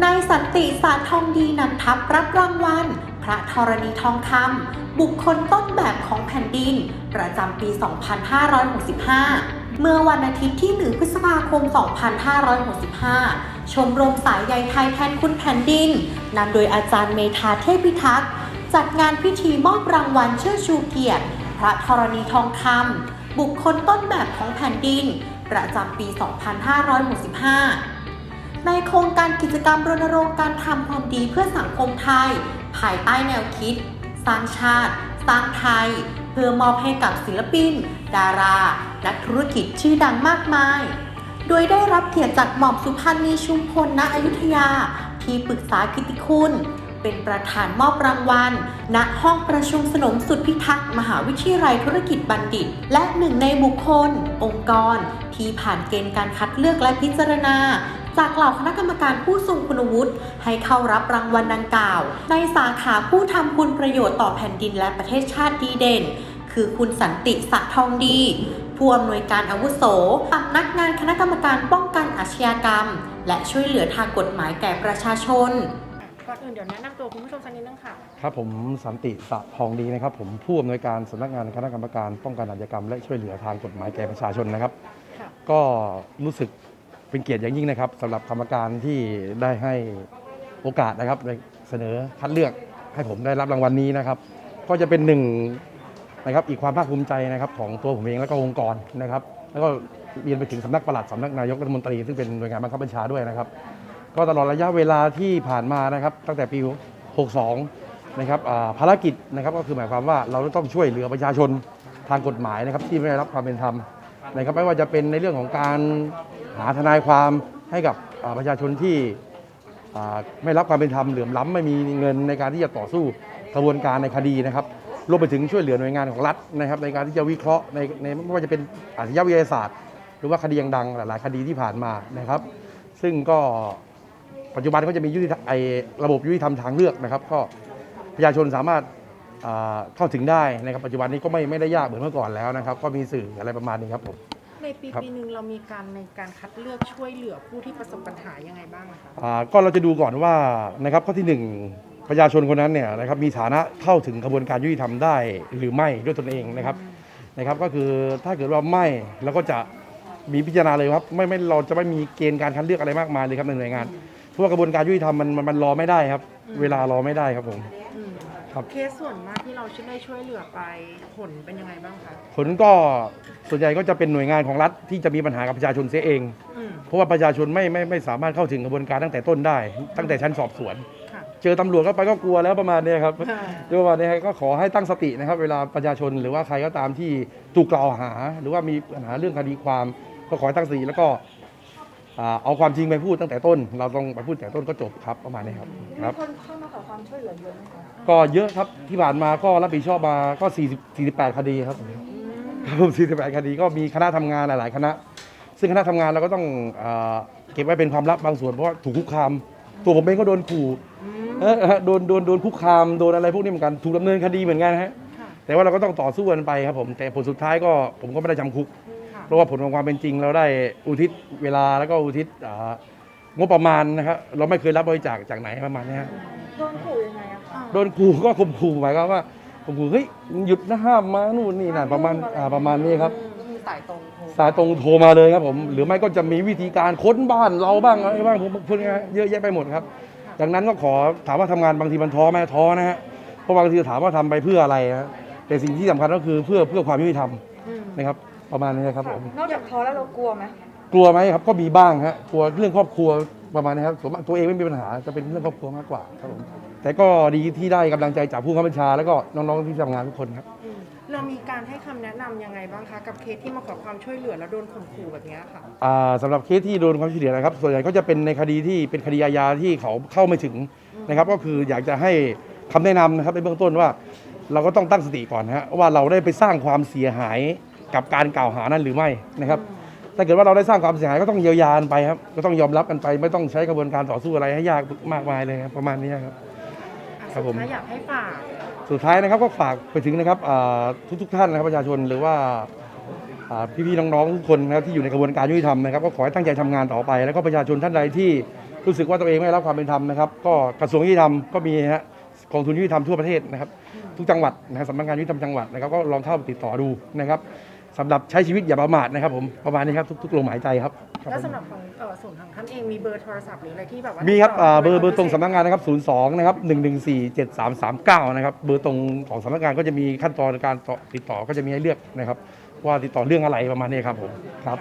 นายสันติสาทองดีนำทัพรับรางวัล พระธรณีทองคำบุคคลต้นแบบของแผ่นดิน ประจำปี 2565 เมื่อวันอาทิตย์ที่ 1 พฤษภาคม 2565 ชมรมสายใยไทยแทนคุณแผ่นดิน นำโดยอาจารย์เมธาเทพิทักษ์ จัดงานพิธีมอบรางวัลเชิดชูเกียรติ พระธรณีทองคำบุคคลต้นแบบของแผ่นดิน ประจำปี 2565 ในโครงการกิจกรรมรณรงค์การทำความดีเพื่อสังคมไทย ภายใต้แนวคิด สร้างชาติ สร้างไทย เพื่อมอบให้กับศิลปิน ดารา นักธุรกิจชื่อดังมากมาย โดยได้รับเกียรติจากหม่อมสุพันธ์นีชุมพลณอยุธยา ที่ปรึกษากิตติคุณ เป็นประธานมอบรางวัล ณ ห้องประชุมสนมสุดพิทักษ์มหาวิทยาลัยธุรกิจบัณฑิต และหนึ่งในบุคคล องค์กร ที่ผ่านเกณฑ์การคัดเลือกและพิจารณา จากเหล่าคณะกรรมการผู้ทรงคุณวุฒิให้เข้ารับรางวัลดังกล่าว ในสาขาผู้ทำคุณประโยชน์ต่อแผ่นดินและประเทศชาติดีเด่น คือคุณสันติสะทองดี ผู้อำนวยการอาวุโสสำนักงานคณะกรรมการป้องกันอาชญากรรม และช่วยเหลือทางกฎหมายแก่ประชาชนก่อนอื่นเดี๋ยวแนะนำตัวคุณผู้ชมสักนิดนึงค่ะ ครับผมสันติสะทองดีนะครับ ผมผู้อำนวยการสำนักงานคณะกรรมการป้องกันอาชญากรรม และช่วยเหลือทางกฎหมายแก่ประชาชนนะครับค่ะก็รู้สึก เป็นเกียรติอย่างยิ่งนะครับสำหรับกรรมการที่ได้ให้โอกาสนะครับได้เสนอคัดเลือกให้ผมได้รับรางวัลนี้นะครับ ก็จะเป็นหนึ่งนะครับอีกความภาคภูมิใจนะครับของตัวผมเองและก็องค์กรนะครับ แล้วก็เรียนไปถึงสำนักปลัดสำนักนายกรัฐมนตรีซึ่งเป็นหน่วยงานบังคับบัญชาด้วยนะครับ ก็ตลอดระยะเวลาที่ผ่านมานะครับตั้งแต่ปี 62 นะครับอ่าภารกิจนะครับก็คือหมายความว่าเราต้องช่วยเหลือประชาชนทางกฎหมายนะครับที่ไม่ได้รับความเป็นธรรมนะครับไม่ว่าจะเป็นในเรื่องของการ หาทนายความให้กับประชาชนที่ไม่รับความเป็นธรรมเหลื่อมล้ำไม่มีเงินในการที่จะต่อสู้กระบวนการในคดีนะครับรวมไปถึงช่วยเหลือหน่วยงานของรัฐนะครับ ในการที่จะวิเคราะห์ในในไม่ว่าจะเป็นอาชญาวิทยาศาสตร์ หรือว่าคดีดังๆหลาย ๆ คดีที่ผ่านมานะครับ ซึ่งก็ปัจจุบันก็จะมียุติธรรมไอระบบยุติธรรมทางเลือกนะครับ ก็ประชาชนสามารถเข้าถึงได้นะครับ ปัจจุบันนี้ก็ไม่ไม่ได้ยากเหมือนเมื่อก่อนแล้วนะครับ ก็มีสื่ออะไรประมาณนี้ครับผม ในปีครับ ปีหนึ่งเรามีการในการคัดเลือกช่วยเหลือผู้ที่ประสบปัญหายังไงบ้างอะคะ อ่าก็เราจะดูก่อนว่านะครับข้อที่หนึ่งประชาชนคนนั้นเนี่ยนะครับมีฐานะเข้าถึงกระบวนการยุติธรรมได้หรือไม่ด้วยตนเองนะครับนะครับ ก็คือถ้าเกิดว่าไม่เราก็จะมีพิจารณาเลยครับไม่ไม่เราจะไม่มีเกณฑ์การคัดเลือกอะไรมากมายเลยครับในหน่วยงานเพราะว่ากระบวนการยุติธรรมมันมันมันรอไม่ได้ครับ เวลารอไม่ได้ครับผมอืม ครับเคสส่วนมากที่เราได้ช่วยเหลือไปผลเป็นยังไงบ้างคะผลก็ส่วนใหญ่ก็จะเป็นหน่วยงานของรัฐที่จะมีปัญหากับประชาชนเสียเอง อืมเพราะว่าประชาชนไม่ไม่ไม่สามารถเข้าถึงกระบวนการตั้งแต่ต้นได้ ตั้งแต่ชั้นสอบสวน ค่ะ เจอตำรวจเข้าไปก็กลัวแล้วประมาณเนี้ยครับ ค่ะโดยประมาณนี้ครับก็ขอให้ตั้งสตินะครับ เวลาประชาชนหรือว่าใครก็ตามที่ถูกกล่าวหา หรือว่ามีปัญหาเรื่องคดีความ ก็ขอให้ตั้งสติแล้วก็อ่าเอาความจริงไปพูดตั้งแต่ต้น เราต้องไปพูดแต่ต้นก็จบครับประมาณนี้ครับครับ คนเข้ามาขอ ความช่วยเหลือเยอะไหมคะก็เยอะครับที่ผ่านมาก็รับผิดชอบมาก็40 48คดีครับอืมครับผม48คดีก็มีคณะทำงานหลาย ๆ คณะ ซึ่งคณะทำงานเราก็ต้องเอ่อเก็บไว้เป็นความลับบางส่วนเพราะว่าถูกคุกคาม ตัวผมเองก็โดนขู่อืมเออโดนโดนโดนคุกคามโดนอะไรพวกนี้เหมือนกันถูกดำเนินคดีเหมือนกันฮะค่ะแต่ว่าเราก็ต้องต่อสู้กันไปครับผมแต่ผลสุดท้ายก็ผมก็ไม่ได้จำคุกค่ะเพราะว่าผลของความเป็นจริงเราได้อุทิศเวลาแล้วก็อุทิศอ่างบประมาณนะครับเราไม่เคยรับบริจาคจากไหนประมาณนี้ฮะ โดนขู่ยังไงอะคะโดนขู่ก็ข่มขู่หมายความว่าข่มขู่เฮ้ยหยุดนะห้ามมานู่นนี่นั่นประมาณอ่าประมาณนี้ครับคือสายตรงโทรสายตรงโทรมาเลยครับผม หรือไม่ก็จะมีวิธีการค้นบ้านเราบ้างอะไรบ้างผมพูดง่ายๆเยอะแยะไปหมดครับดังนั้นก็ขอถามว่าทำงานบางทีมันท้อไหมท้อนะฮะเพราะบางทีถามว่าทำไปเพื่ออะไรนะแต่สิ่งที่สำคัญก็คือเพื่อเพื่อความยุติธรรมอืมนะครับ ประมาณนี้นะครับผม นอกจากท้อแล้วเรากลัวไหม กลัวไหมครับก็มีบ้างฮะกลัวเรื่องครอบครัว ประมาณนี้ครับส่วนมากตัวเองไม่มีปัญหาจะเป็นเรื่องครอบครัวมากกว่าครับผมแต่ก็ดีที่ได้กำลังใจจากผู้ข้าบัญชา แล้วก็น้องๆที่ทำงานทุกคนครับ อืมเรามีการให้คำแนะนำยังไงบ้างคะ กับเคสที่มาขอความช่วยเหลือแล้วโดนข่มขู่แบบเนี้ยค่ะ อ่าสำหรับเคสที่โดนความช่วยเหลือนะครับ ส่วนใหญ่ก็จะเป็นในคดีที่เป็นคดีอาญาที่เขาเข้าไม่ถึงนะครับ ก็คืออยากจะให้คำแนะนำนะครับในเบื้องต้นว่า เราก็ต้องตั้งสติก่อนนะฮะว่าเราได้ไปสร้างความเสียหายกับการกล่าวหานั้นหรือไม่นะครับ ถ้าเกิดว่าเราได้สร้างความเสียหายก็ต้องเยียวยากันไปครับ ก็ต้องยอมรับกันไป ไม่ต้องใช้กระบวนการต่อสู้อะไรให้ยากมากมายเลยครับประมาณนี้ครับอะครับผม สุดท้ายอยากให้ฝากสุดท้ายนะครับก็ฝากไปถึงนะครับทุกทุกๆท่านนะครับประชาชนหรือว่าอ่าพี่ๆน้องๆทุกคนนะครับที่อยู่ในกระบวนการยุติธรรมนะครับก็ขอให้ตั้งใจทำงานต่อไป แล้วก็ประชาชนท่านใดที่รู้สึกว่าตัวเองไม่ได้รับความเป็นธรรมนะครับ ก็กระทรวงยุติธรรมก็มีฮะกองทุนยุติธรรมทั่วประเทศนะครับ ทุกจังหวัดนะครับสำนักงานยุติธรรมจังหวัดนะครับก็ลองเข้าไปติดต่อดูนะครับ สำหรับใช้ชีวิตอย่าประมาทนะครับผมประมาณนี้ครับทุกๆลมหายใจครับครับแล้วผมสำหรับของเอ่อศูนย์ของท่านเองมีเบอร์โทรศัพท์หรืออะไรที่แบบว่ามีครับติดต่อ่าเบอร์โดเบอยร์ตรงพิศษสำนักงานนะครับ 02 นะครับ 114 7339 นะครับ เบอร์ตรงของสำนักงานก็จะมีขั้นตอนการต่อติดต่อก็จะมีให้เลือกนะครับ ว่าติดต่อเรื่องอะไรประมาณนี้ครับผม ครับ